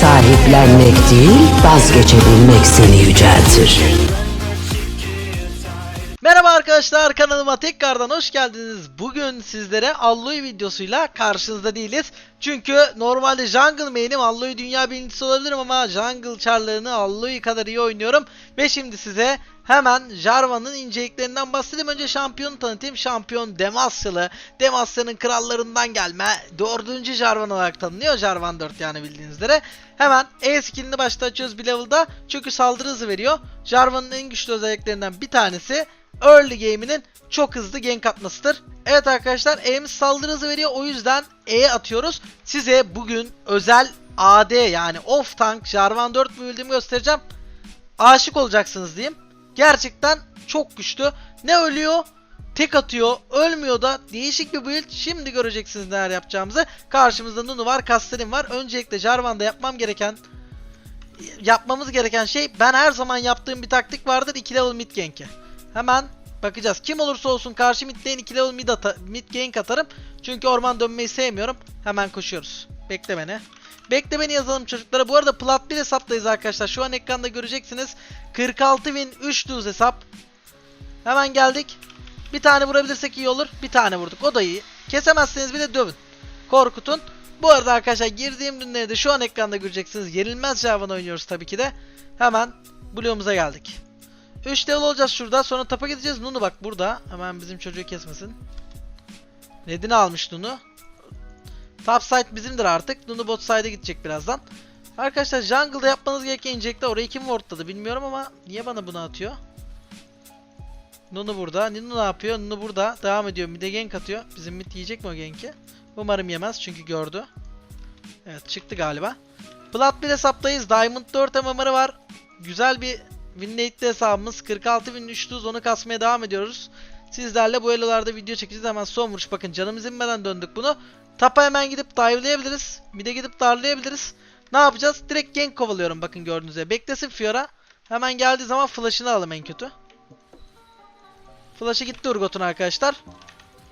Sahiplenmek değil, vazgeçebilmek seni yüceltir. Merhaba arkadaşlar kanalıma tekrardan hoş geldiniz. Bugün sizlere Alloy videosuyla karşınızda değiliz. Çünkü normalde Jungle main'im Alloy dünya birincisi olabilirim ama Jungle charlarını Alloy kadar iyi oynuyorum. Ve şimdi size hemen Jarvan'ın inceliklerinden bahsedeyim. Önce şampiyonu tanıtayım. Şampiyon Demasyalı. Demasya'nın krallarından gelme. Dördüncü Jarvan olarak tanınıyor. Jarvan 4 yani bildiğiniz üzere. Hemen E skillini başta açıyoruz bir level'da. Çünkü saldırı hızı veriyor. Jarvan'ın en güçlü özelliklerinden bir tanesi early game'inin çok hızlı gank atmasıdır. Evet arkadaşlar E'miz saldırı hızı veriyor o yüzden E atıyoruz. Size bugün özel AD yani off tank Jarvan 4 build'imi göstereceğim. Aşık olacaksınız diyeyim. Gerçekten çok güçlü. Ne ölüyor tek atıyor ölmüyor da değişik bir build. Şimdi göreceksiniz neler yapacağımızı. Karşımızda Nunu var Castellin var. Öncelikle Jarvan'da yapmam gereken yapmamız gereken şey ben her zaman yaptığım bir taktik vardır 2 level mid gank'e. Hemen bakacağız. Kim olursa olsun karşı mid lane 2 level mid, ata- mid gank atarım. Çünkü orman dönmeyi sevmiyorum. Hemen koşuyoruz. Bekle beni. Bekle beni yazalım çocuklara. Bu arada plat 1 hesaptayız arkadaşlar. Şu an ekranda göreceksiniz. 46.300 hesap. Hemen geldik. Bir tane vurabilirsek iyi olur. Bir tane vurduk. O da iyi. Kesemezseniz bir de dövün. Korkutun. Bu arada arkadaşlar girdiğim ürünleri de şu an ekranda göreceksiniz. Yenilmez Javan oynuyoruz tabii ki de. Hemen Blue'umuza geldik. 3 level olacağız şurada. Sonra tapa gideceğiz. Nunu bak burada. Hemen bizim çocuğu kesmesin. Nedini almış Nunu. Top side bizimdir artık. Nunu bot side'e gidecek birazdan. Arkadaşlar jungle'da yapmanız gereken injekte orayı kim wardladı bilmiyorum ama niye bana bunu atıyor? Nunu burada. Nunu ne yapıyor? Nunu burada. Devam ediyor. Mid'e gank atıyor. Bizim mid yiyecek mi o gank'i? Umarım yemez çünkü gördü. Evet çıktı galiba. Plat 1 hesaptayız. Diamond 4 MMR'ı var. Güzel bir win hesabımız. 46.300 onu kasmaya devam ediyoruz. Sizlerle bu elolarda video çekeceğiz. Hemen son vuruş. Bakın canımız inmeden döndük bunu. Tapa hemen gidip dive'layabiliriz. Mid'e gidip darlayabiliriz. Ne yapacağız? Direkt gank kovalıyorum bakın gördüğünüz gibi. Beklesin Fiora. Hemen geldiği zaman flash'ını alalım en kötü. Flash'ı gitti Urgot'un arkadaşlar.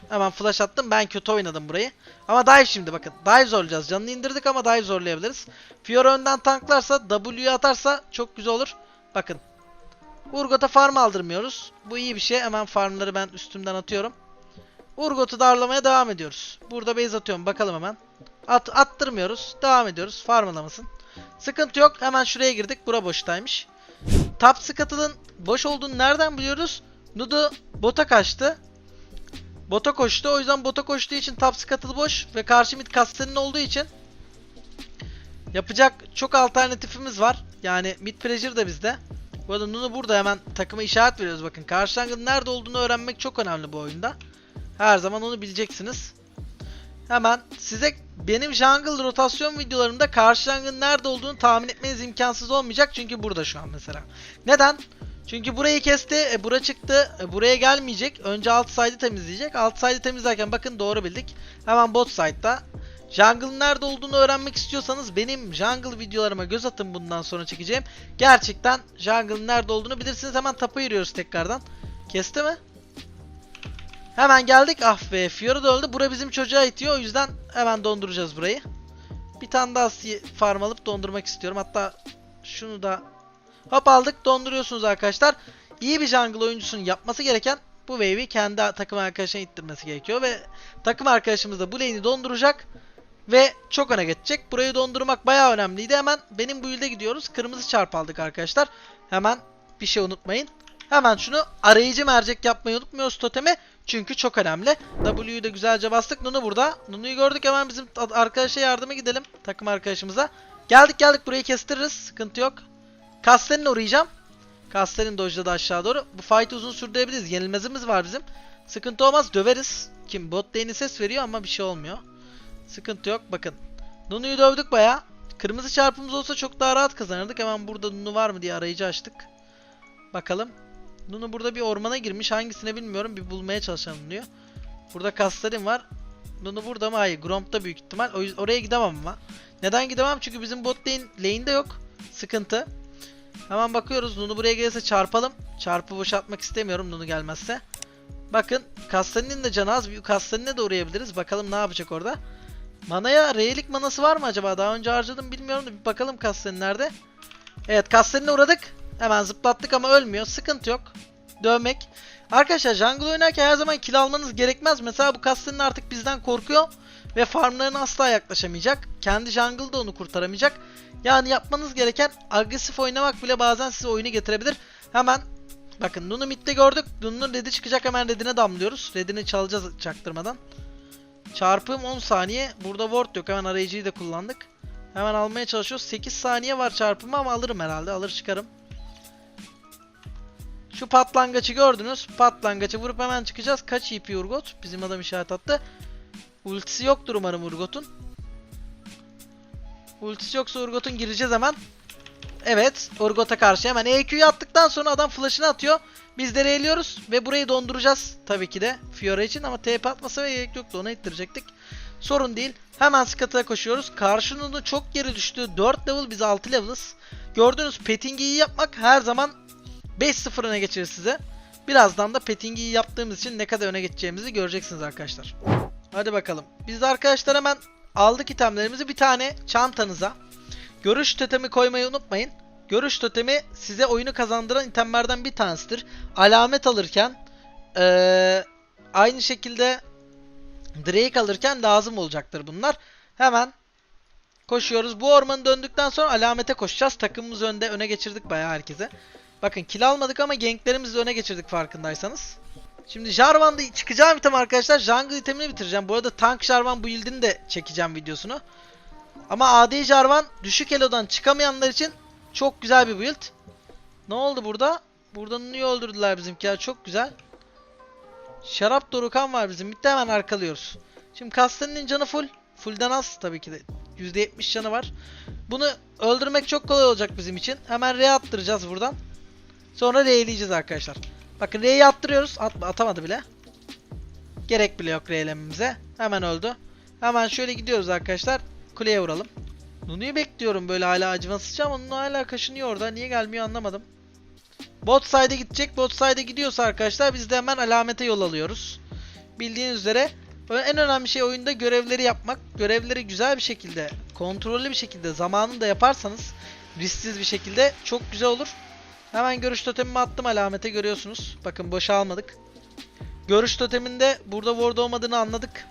Hemen flash attım. Ben kötü oynadım burayı. Ama dive şimdi bakın. Dive zorlayacağız. Canını indirdik ama dive zorlayabiliriz. Fiora önden tanklarsa W'yu atarsa çok güzel olur. Bakın. Urgot'a farm aldırmıyoruz. Bu iyi bir şey. Hemen farmları ben üstümden atıyorum. Urgot'u darlamaya devam ediyoruz. Burada base atıyorum. Bakalım hemen. At, attırmıyoruz. Devam ediyoruz. Farmlamasın. Sıkıntı yok. Hemen şuraya girdik. Bura boştaymış. Top Scuttle'ın boş olduğunu nereden biliyoruz? Nudu bota kaçtı. Bota koştu. O yüzden bota koştuğu için top scuttle boş ve karşı mid Castell'in olduğu için yapacak çok alternatifimiz var. Yani mid pressure da bizde. Bu arada Nunu burada hemen takıma işaret veriyoruz bakın. Karşı jungle'ın nerede olduğunu öğrenmek çok önemli bu oyunda. Her zaman onu bileceksiniz. Hemen size benim jungle rotasyon videolarımda karşı jungle'ın nerede olduğunu tahmin etmeniz imkansız olmayacak. Çünkü burada şu an mesela. Neden? Çünkü burayı kesti, e, bura çıktı, e, buraya gelmeyecek. Önce alt side'ı temizleyecek. Alt side'ı temizlerken bakın doğru bildik. Hemen bot side'da. Jungle'ın nerede olduğunu öğrenmek istiyorsanız benim jungle videolarıma göz atın bundan sonra çekeceğim. Gerçekten jungle'ın nerede olduğunu bilirsiniz. Hemen tapa yürüyoruz tekrardan. Kesti mi? Hemen geldik. Ah be Fiora da öldü. Bura bizim çocuğa itiyor. O yüzden hemen donduracağız burayı. Bir tane daha farm alıp dondurmak istiyorum. Hatta şunu da Hop aldık donduruyorsunuz arkadaşlar. İyi bir jungle oyuncusunun yapması gereken bu wave'i kendi takım arkadaşına ittirmesi gerekiyor ve takım arkadaşımız da bu lane'i donduracak ve çok öne geçecek. Burayı dondurmak bayağı önemliydi. Hemen benim build'e gidiyoruz. Kırmızı çarp aldık arkadaşlar. Hemen bir şey unutmayın. Hemen şunu arayıcı mercek yapmayı unutmuyoruz totemi. Çünkü çok önemli. W'yu da güzelce bastık. Nunu burada. Nunu'yu gördük hemen bizim arkadaşa yardıma gidelim. Takım arkadaşımıza. Geldik geldik burayı kestiririz. Sıkıntı yok. Castellin'e uğrayacağım. Castellin dojladı aşağı doğru. Bu fight uzun sürdürebiliriz. Yenilmezimiz var bizim. Sıkıntı olmaz döveriz. Kim bot lane'i ses veriyor ama bir şey olmuyor. Sıkıntı yok bakın. Nunu'yu dövdük baya. Kırmızı çarpımız olsa çok daha rahat kazanırdık. Hemen burada Nunu var mı diye arayıcı açtık. Bakalım. Nunu burada bir ormana girmiş. Hangisine bilmiyorum. Bir bulmaya çalışalım diyor. Burada Castellin var. Nunu burada mı? Hayır. Gromp'ta büyük ihtimal. O oraya gidemem ama. Neden gidemem? Çünkü bizim bot lane lane'de yok. Sıkıntı. Hemen bakıyoruz. Nunu buraya gelirse çarpalım. Çarpı boşaltmak istemiyorum Nunu gelmezse. Bakın Kastanin'in de canı az. Bir Kastanin'e de uğrayabiliriz. Bakalım ne yapacak orada. Manaya R'lik manası var mı acaba? Daha önce harcadım bilmiyorum da bir bakalım Kasten'in nerede. Evet Kasten'ine uğradık. Hemen zıplattık ama ölmüyor. Sıkıntı yok. Dövmek. Arkadaşlar jungle oynarken her zaman kill almanız gerekmez. Mesela bu Kasten'in artık bizden korkuyor. Ve farmlarına asla yaklaşamayacak. Kendi jungle da onu kurtaramayacak. Yani yapmanız gereken agresif oynamak bile bazen size oyunu getirebilir. Hemen bakın Nunu midde gördük. Nunu'nun red'i çıkacak hemen red'ine damlıyoruz. Red'ini çalacağız çaktırmadan. Çarpım 10 saniye. Burada ward yok. Hemen arayıcıyı da kullandık. Hemen almaya çalışıyoruz. 8 saniye var çarpımı ama alırım herhalde. Alır çıkarım. Şu patlangaçı gördünüz. Patlangaçı vurup hemen çıkacağız. Kaç EP Urgot? Bizim adam işaret attı. Ultisi yoktur umarım Urgot'un. Ultisi yoksa Urgot'un gireceğiz hemen. Evet. Urgot'a karşı hemen EQ'yu attıktan sonra adam flash'ını atıyor. Biz de reyliyoruz ve burayı donduracağız tabii ki de Fiora için ama TP atmasa ve gerek yoktu ona ittirecektik. Sorun değil. Hemen Scott'a koşuyoruz. Karşının çok geri düştü. 4 level biz 6 level'ız. Gördüğünüz petting'i iyi yapmak her zaman 5-0 öne geçirir size. Birazdan da petting'i iyi yaptığımız için ne kadar öne geçeceğimizi göreceksiniz arkadaşlar. Hadi bakalım. Biz de arkadaşlar hemen aldık itemlerimizi bir tane çantanıza. Görüş totemi koymayı unutmayın. Görüş totemi size oyunu kazandıran itemlerden bir tanesidir. Alamet alırken eee, aynı şekilde Drake alırken lazım olacaktır bunlar. Hemen koşuyoruz. Bu ormanı döndükten sonra alamete koşacağız. Takımımız önde. Öne geçirdik bayağı herkese. Bakın kill almadık ama ganklerimizi öne geçirdik farkındaysanız. Şimdi Jarvan'da çıkacağım item arkadaşlar. Jungle itemini bitireceğim. Bu arada Tank Jarvan build'ini de çekeceğim videosunu. Ama AD Jarvan düşük elo'dan çıkamayanlar için çok güzel bir build. Ne oldu burada? Burada niye öldürdüler bizimkiler? Çok güzel. Şarap Dorukan var bizim. Bitti hemen arkalıyoruz. Şimdi Kastan'ın canı full. Full'den az tabii ki de. %70 canı var. Bunu öldürmek çok kolay olacak bizim için. Hemen R attıracağız buradan. Sonra R'leyeceğiz arkadaşlar. Bakın R'yi attırıyoruz. At atamadı bile. Gerek bile yok R'lememize. Hemen öldü. Hemen şöyle gidiyoruz arkadaşlar. Kuleye vuralım. Nunu'yu bekliyorum böyle hala acımasızca ama Nunu hala kaşınıyor orada. Niye gelmiyor anlamadım. Bot side'e gidecek. Bot side'e gidiyorsa arkadaşlar biz de hemen alamete yol alıyoruz. Bildiğiniz üzere en önemli şey oyunda görevleri yapmak. Görevleri güzel bir şekilde, kontrollü bir şekilde zamanında yaparsanız risksiz bir şekilde çok güzel olur. Hemen görüş totemimi attım alamete görüyorsunuz. Bakın boşa almadık. Görüş toteminde burada ward olmadığını anladık.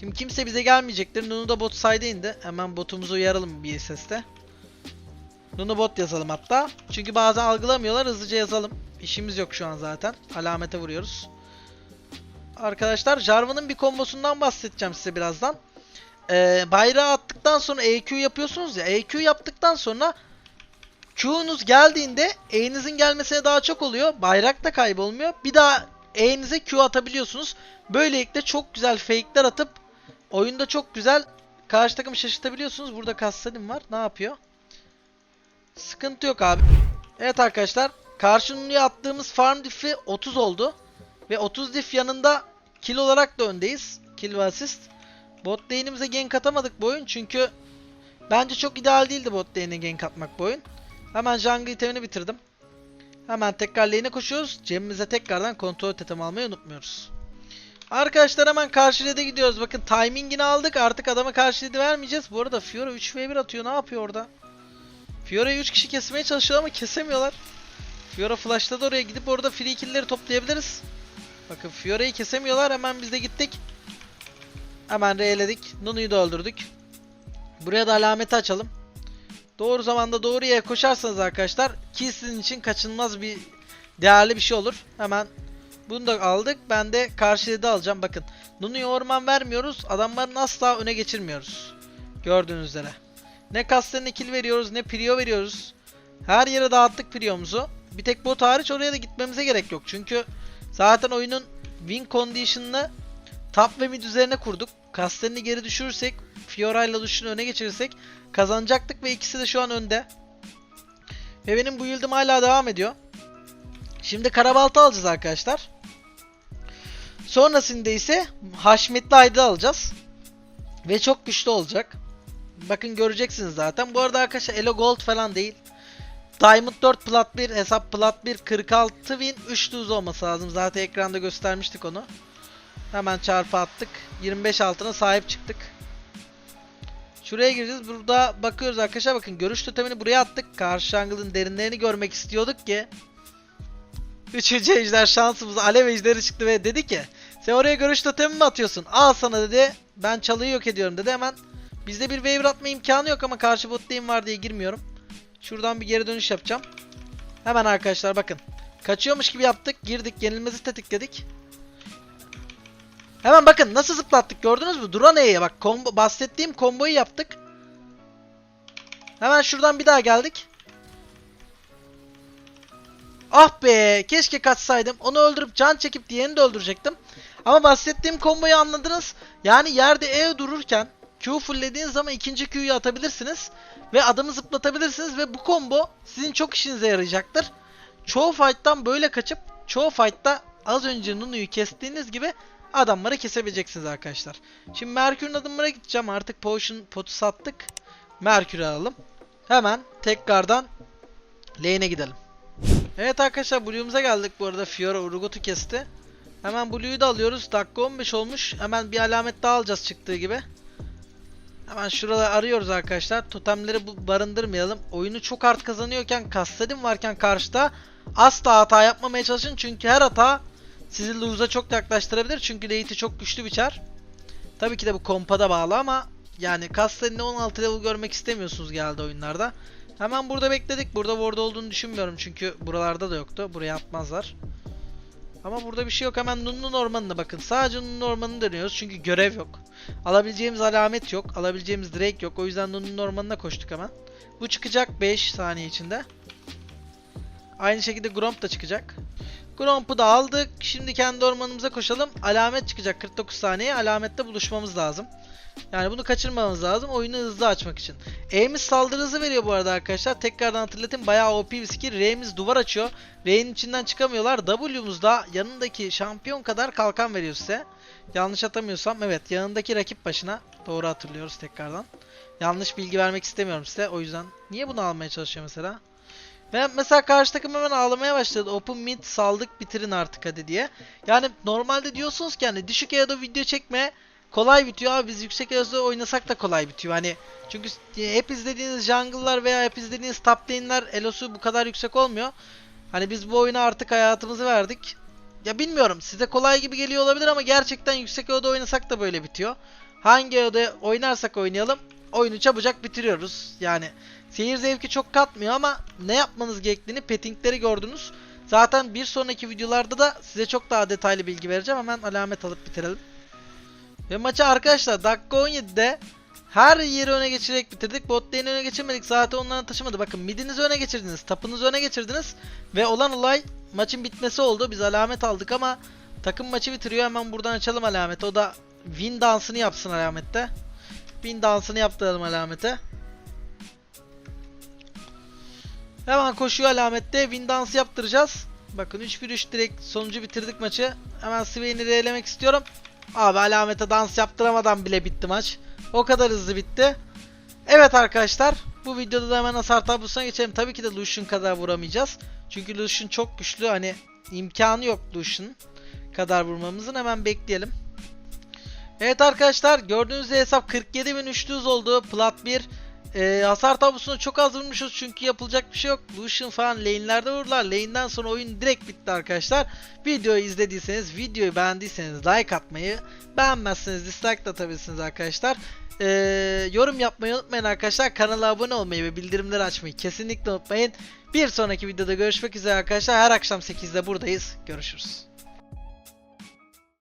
Şimdi kimse bize gelmeyecektir. Nunu da bot indi. Hemen botumuzu uyaralım bir seste. Nunu bot yazalım hatta. Çünkü bazen algılamıyorlar. Hızlıca yazalım. İşimiz yok şu an zaten. Alamete vuruyoruz. Arkadaşlar Jarvan'ın bir kombosundan bahsedeceğim size birazdan. Ee, bayrağı attıktan sonra EQ yapıyorsunuz ya. EQ yaptıktan sonra Q'nuz geldiğinde E'nizin gelmesine daha çok oluyor. Bayrak da kaybolmuyor. Bir daha E'nize Q atabiliyorsunuz. Böylelikle çok güzel fake'ler atıp oyunda çok güzel karşı takımı şaşırtabiliyorsunuz. Burada Kassadim var. Ne yapıyor? Sıkıntı yok abi. Evet arkadaşlar. Karşıya attığımız farm diff'i 30 oldu. Ve 30 diff yanında kill olarak da öndeyiz. Kill ve assist. Bot lane'imize gank atamadık bu oyun çünkü bence çok ideal değildi bot lane'e gank atmak bu oyun. Hemen jungle itemini bitirdim. Hemen tekrar lane'e koşuyoruz. Cebimize tekrardan kontrol totem almayı unutmuyoruz. Arkadaşlar hemen karşı red'e gidiyoruz. Bakın timingini aldık. Artık adama karşı red'i vermeyeceğiz. Bu arada Fiora 3v1 atıyor. Ne yapıyor orada? Fiora'yı 3 kişi kesmeye çalışıyor ama kesemiyorlar. Fiora flash'ladı oraya gidip orada free kill'leri toplayabiliriz. Bakın Fiora'yı kesemiyorlar. Hemen biz de gittik. Hemen R'ledik. Nunu'yu da öldürdük. Buraya da alameti açalım. Doğru zamanda doğru yere koşarsanız arkadaşlar ki sizin için kaçınılmaz bir değerli bir şey olur. Hemen bunu da aldık. Ben de karşıya da alacağım. Bakın Nunu'ya orman vermiyoruz. Adamların asla öne geçirmiyoruz. Gördüğünüz üzere. Ne Kasten'e kill veriyoruz ne Prio veriyoruz. Her yere dağıttık Prio'muzu. Bir tek bot hariç oraya da gitmemize gerek yok. Çünkü zaten oyunun win condition'ını top ve mid üzerine kurduk. Kasten'i geri düşürürsek, Fiora ile Lucian'ı öne geçirirsek kazanacaktık ve ikisi de şu an önde. Ve benim bu build'im hala devam ediyor. Şimdi karabalta alacağız arkadaşlar. Sonrasında ise Haşmetli Aydın alacağız. Ve çok güçlü olacak. Bakın göreceksiniz zaten. Bu arada arkadaşlar Elo Gold falan değil. Diamond 4 Plat 1 hesap Plat 1 46 win 3 lose olması lazım. Zaten ekranda göstermiştik onu. Hemen çarpı attık. 25 altına sahip çıktık. Şuraya gireceğiz. Burada bakıyoruz arkadaşlar. Bakın görüş totemini buraya attık. Karşı jungle'ın derinlerini görmek istiyorduk ki. Üçüncü ejder şansımız alev ejderi çıktı ve dedi ki sen oraya görüş totemi mi atıyorsun? Al sana dedi. Ben çalıyı yok ediyorum dedi. Hemen bizde bir wave atma imkanı yok ama karşı bot lane var diye girmiyorum. Şuradan bir geri dönüş yapacağım. Hemen arkadaşlar bakın. Kaçıyormuş gibi yaptık. Girdik. Yenilmezi tetikledik. Hemen bakın nasıl zıplattık gördünüz mü? Duran E'ye bak. Combo, bahsettiğim komboyu yaptık. Hemen şuradan bir daha geldik. Ah be keşke kaçsaydım. Onu öldürüp can çekip diğerini de öldürecektim. Ama bahsettiğim komboyu anladınız. Yani yerde E dururken Q fulllediğiniz zaman ikinci Q'yu atabilirsiniz. Ve adamı zıplatabilirsiniz ve bu combo sizin çok işinize yarayacaktır. Çoğu fight'tan böyle kaçıp çoğu fight'ta az önce Nunu'yu kestiğiniz gibi adamları kesebileceksiniz arkadaşlar. Şimdi Merkür'ün adımlara gideceğim. Artık potion potu sattık. Merkür'ü alalım. Hemen tekrardan lane'e gidelim. Evet arkadaşlar Blue'umuza geldik bu arada. Fiora Urgot'u kesti. Hemen Blue'yu da alıyoruz. Dakika 15 olmuş. Hemen bir alamet daha alacağız çıktığı gibi. Hemen şuraları arıyoruz arkadaşlar. Totemleri bu- barındırmayalım. Oyunu çok art kazanıyorken Kastadim varken karşıda asla hata yapmamaya çalışın. Çünkü her hata sizi lose'a çok yaklaştırabilir. Çünkü late'i çok güçlü biçer. Tabii ki de bu kompada bağlı ama yani Kastadin'de 16 level görmek istemiyorsunuz geldi oyunlarda. Hemen burada bekledik. Burada ward olduğunu düşünmüyorum çünkü buralarda da yoktu. Buraya atmazlar. Ama burada bir şey yok. Hemen Nun'un ormanına bakın. Sadece Nun'un ormanını dönüyoruz çünkü görev yok. Alabileceğimiz alamet yok. Alabileceğimiz Drake yok. O yüzden Nun'un ormanına koştuk hemen. Bu çıkacak 5 saniye içinde. Aynı şekilde Gromp da çıkacak. Gromp'u da aldık. Şimdi kendi ormanımıza koşalım. Alamet çıkacak 49 saniye. Alamette buluşmamız lazım. Yani bunu kaçırmamamız lazım oyunu hızlı açmak için. E'miz saldırı hızı veriyor bu arada arkadaşlar. Tekrardan hatırlatayım bayağı OP bir skill. R'miz duvar açıyor. R'nin içinden çıkamıyorlar. W'muz da yanındaki şampiyon kadar kalkan veriyor size. Yanlış atamıyorsam evet yanındaki rakip başına. Doğru hatırlıyoruz tekrardan. Yanlış bilgi vermek istemiyorum size. O yüzden niye bunu almaya çalışıyor mesela? Ve mesela karşı takım hemen ağlamaya başladı. Open mid saldık bitirin artık hadi diye. Yani normalde diyorsunuz ki hani düşük EO'da video çekme kolay bitiyor abi biz yüksek EO'da oynasak da kolay bitiyor. Hani çünkü hep izlediğiniz jungle'lar veya hep izlediğiniz top lane'ler elosu bu kadar yüksek olmuyor. Hani biz bu oyuna artık hayatımızı verdik. Ya bilmiyorum size kolay gibi geliyor olabilir ama gerçekten yüksek EO'da oynasak da böyle bitiyor. Hangi EO'da oynarsak oynayalım oyunu çabucak bitiriyoruz. Yani seyir zevki çok katmıyor ama ne yapmanız gerektiğini pettingleri gördünüz. Zaten bir sonraki videolarda da size çok daha detaylı bilgi vereceğim. Hemen alamet alıp bitirelim. Ve maçı arkadaşlar dakika 17'de her yeri öne geçirerek bitirdik. Bot lane'i öne geçirmedik. Zaten onların taşımadı. Bakın midinizi öne geçirdiniz. Tapınızı öne geçirdiniz. Ve olan olay maçın bitmesi oldu. Biz alamet aldık ama takım maçı bitiriyor. Hemen buradan açalım alameti. O da win dansını yapsın alamette. Win dansını yaptıralım alamete. Hemen koşuyor alamette. Win dansı yaptıracağız. Bakın 3-1-3 direkt sonucu bitirdik maçı. Hemen Swain'i reylemek istiyorum. Abi alamete dans yaptıramadan bile bitti maç. O kadar hızlı bitti. Evet arkadaşlar. Bu videoda da hemen hasar tablosuna geçelim. Tabii ki de Lucian kadar vuramayacağız. Çünkü Lucian çok güçlü. Hani imkanı yok Lucian kadar vurmamızın. Hemen bekleyelim. Evet arkadaşlar gördüğünüz hesap 47.300 oldu. Plat 1. Ee, hasar tablosuna çok az vurmuşuz çünkü yapılacak bir şey yok. Lucian falan lane'lerde vurdular. Lane'den sonra oyun direkt bitti arkadaşlar. Videoyu izlediyseniz, videoyu beğendiyseniz like atmayı, beğenmezseniz dislike de atabilirsiniz arkadaşlar. Ee, yorum yapmayı unutmayın arkadaşlar. Kanala abone olmayı ve bildirimleri açmayı kesinlikle unutmayın. Bir sonraki videoda görüşmek üzere arkadaşlar. Her akşam 8'de buradayız. Görüşürüz.